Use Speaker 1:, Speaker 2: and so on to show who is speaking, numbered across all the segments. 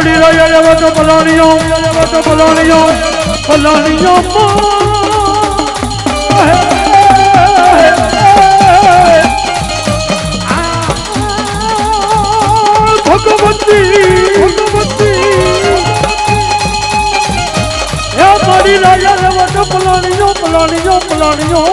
Speaker 1: મારી રહ્યા તો પલાણીઓ તો પલાણીઓ પલાણીઓ પલાણીઓ પલાણીઓ પલાણીઓ.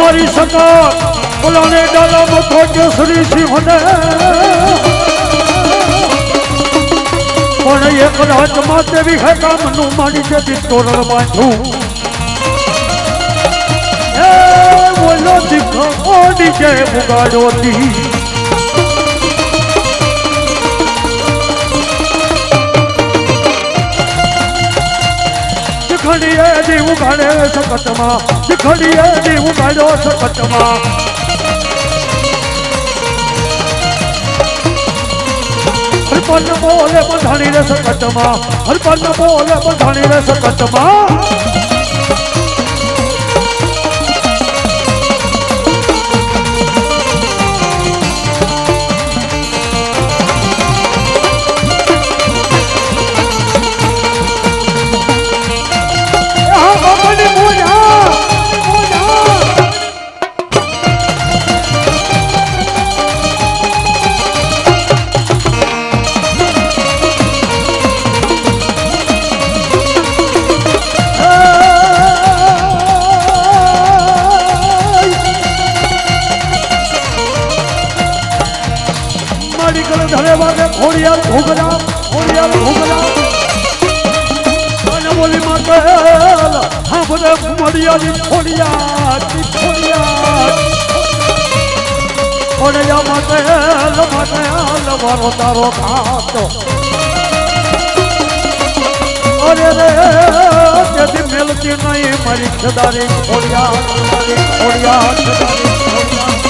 Speaker 1: મારી સકા પલાણે ડાલામાં ખોટ્યો શ્રી સિંહને પણ એક રાતમાં દેવી હે કામનું મારી જેથી તોરણ બાંધું બોલો દીખો ઓડી જે બુગાડો દી ખડીએ દી ઉગાડે સકતમાં ખડીએ દી ઉગાડ્યો સકતમાં હરપન બોલે બંધાણી રે સકતમાં હરપન બોલે બંધાણી રે સકતમાં ખોડિયાર ઘોઘરા ખોડિયાર ઘોઘરા અને બોલી માતે હા બધે મળિયાની ખોડિયાર ખોડિયાર ખોડિયા. માતે માતે લવારો તારો ખાતો અરે રે તેથી મેલતી નહીં મારી ખદારી ખોડિયાર મારી ખોડિયાર ખોડિયાર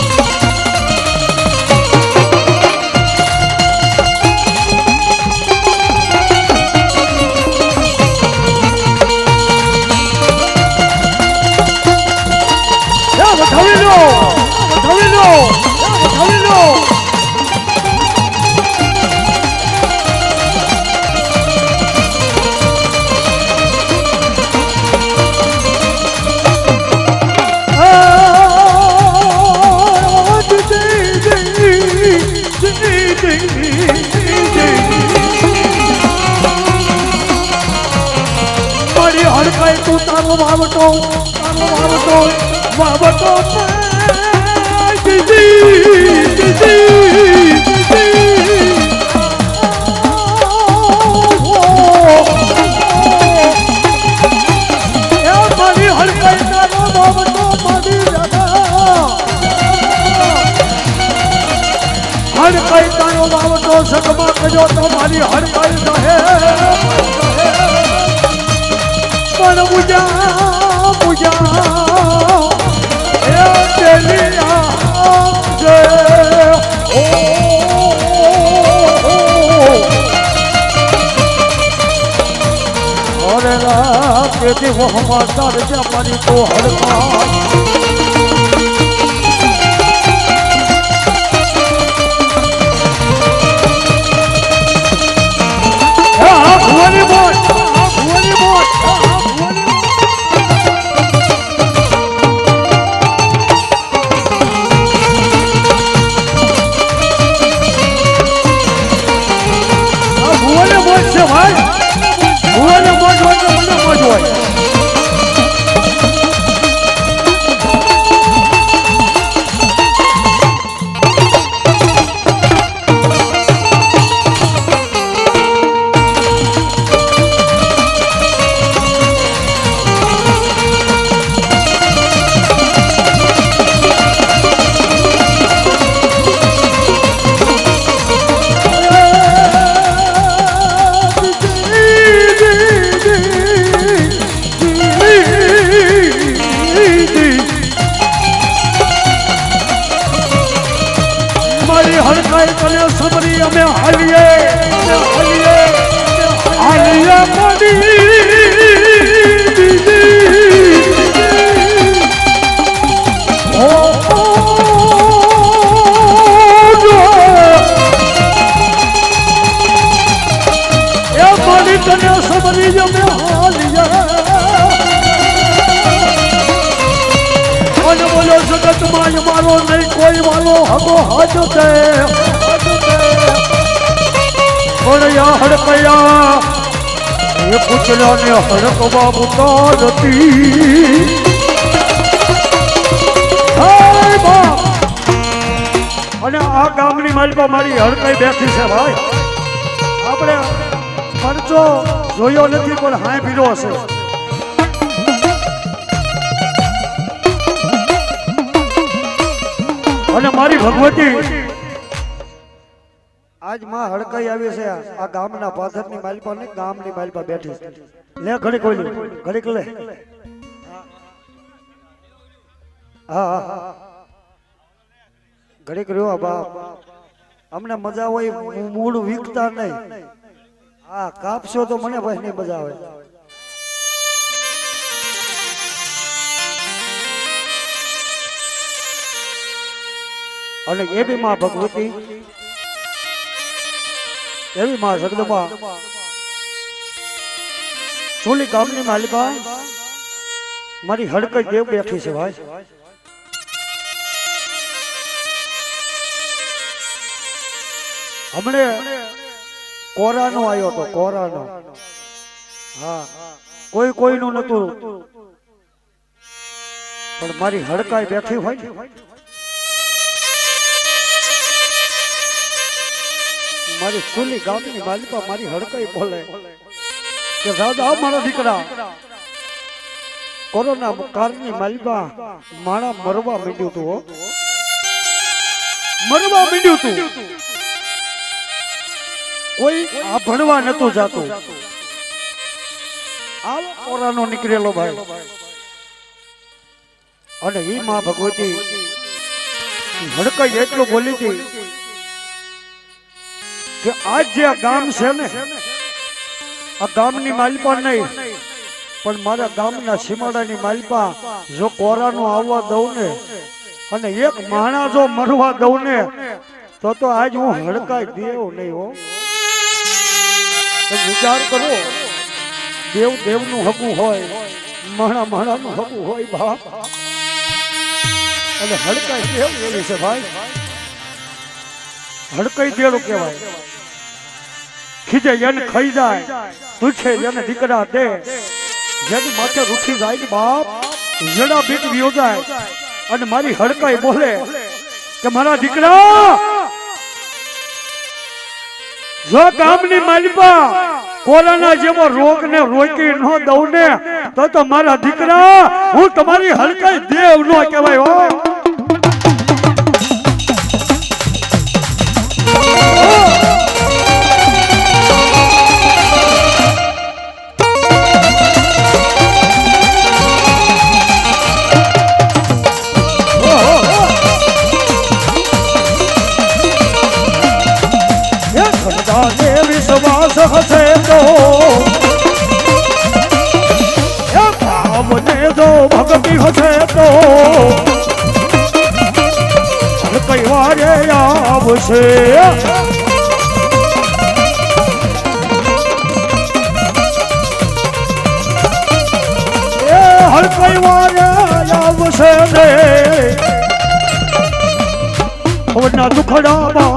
Speaker 1: તારો વાવટો તારો વાવટો વાવટો દીદી દીદી મારી હડકાઈ તારો વાવટો સગમાં કજો તો મારી હડકાઈ રહે. પણ પૂજા પૂજા એ તેલિયા જે ઓ અરે લા હમાર પાણી તો હડકા Olvidó હડકયા. એ પૂછડાને હડકવા બુતા નથી અને આ ગામની માલિકા મારી હડકાઈ બેઠી છે ભાઈ. આપણે પરચો જોયો નથી, પણ હાય પીરો હશે. અને મારી ભગવતી આજમાં હડકાઈ આવી છે આ ગામના પાથરની માલિકા ને ગામની માલિકા બેઠી છે. લે ઘડીક કોઈ ઘડીક લે. હા હા, ઘડીક રહ્યો બાપ. અમને મજા હોય મૂળ વીકતા નહીં. હા કાપશો તો મને ભાઈ નહીં મજા આવે. અને એ બી માં ભગવતી એવી માં જગદંબા. ચોલી ગામની માલિકા. મારી હડકઈ દેવ બેઠી છે ભાઈ. હમણે કોરાનો આવ્યો હતો, કોરાનો. હા, કોઈ કોઈનું નતું પણ મારી હડકાઈ બેઠી હોય. મારી સુલી ગામની માલિકા મારી હડકાઈ બોલે કે દાદા મારા દીકરા. કોરોના કારની માલિકા માણા મરવા માંડ્યું તું મરવા માંડ્યું તું. કોઈ આ ભણવા નતું જાતું. આવો કોરાનો નીકળેલો ભાઈ. અને એ માં ભગવતી હડકાઈ એટલું બોલી હતી કે આજ જે આ ગામ છે ને, આ ગામની માલિકા નહીં, પણ મારા ગામના સીમાડાની માલપા જો કોરાનો આવવા દઉં ને, અને એક માણા જો મરવા દઉં ને, તો તો આજ હું હડકાઈ દેવ નહીં હો. વિચાર કરો, દેવ દેવનું હગું હોય, માણા માણાનું હગું હોય બાપ. અને હડકાઈ દેવ એવી છે ભાઈ. હડકાઈ દેવું કહેવાય. ખીજે એને ખાઈ જાય પૂછે એને દીકરા દે. જેની માથે રૂઠી જાય બાપ જડા બીટ વિયો જાય. અને મારી હડકાઈ બોલે કે મારા દીકરા, જો ગામની માલિપા કોરોના જેવો રોગ ને રોકી ન દઉં ને, તો તો મારા દીકરા, હું તમારી હડકાઈ દેવ નો કહેવાય જો ભક્તિ હશે તો. કઈ વારે આવશે. હર કઈ વારે આવશે ને વરના દુખડા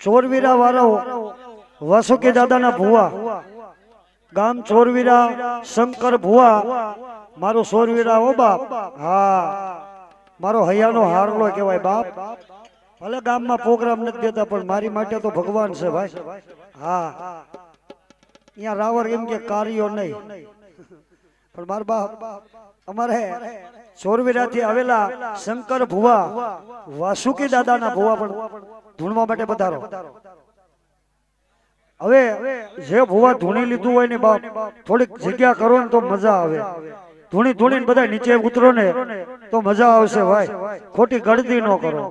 Speaker 1: ચોરવીરા વાળાઓ, વાસુકી દાદાના ભુવા, ગામ ચોરવીરા, શંકર ભુવા, મારો સોરવીરા ઓ બાપ, હા, મારો હૈયાનો હારલો કહેવાય બાપ. ભલે ગામમાં પ્રોગ્રામ નથી દેતા, પણ મારી માટે તો ભગવાન છે ભાઈ. હા. અહીંયા રાવર એમ કે કાર્યો નહીં. પણ મારા બાપ, અમારે ચોરવીરાથી આવેલા શંકર ભુવા, વાસુકી દાદાના ભુવા પણ ધૂણવા માટે પધારો. હવે જે ભુવા ધૂણી લીધું હોય ને બાપ, થોડીક જગ્યા કરો ને તો મજા આવે. ધૂણી ધૂણીને બધા નીચે ઉતરો ને તો મજા આવશે ભાઈ. ખોટી ગળદી ન કરો.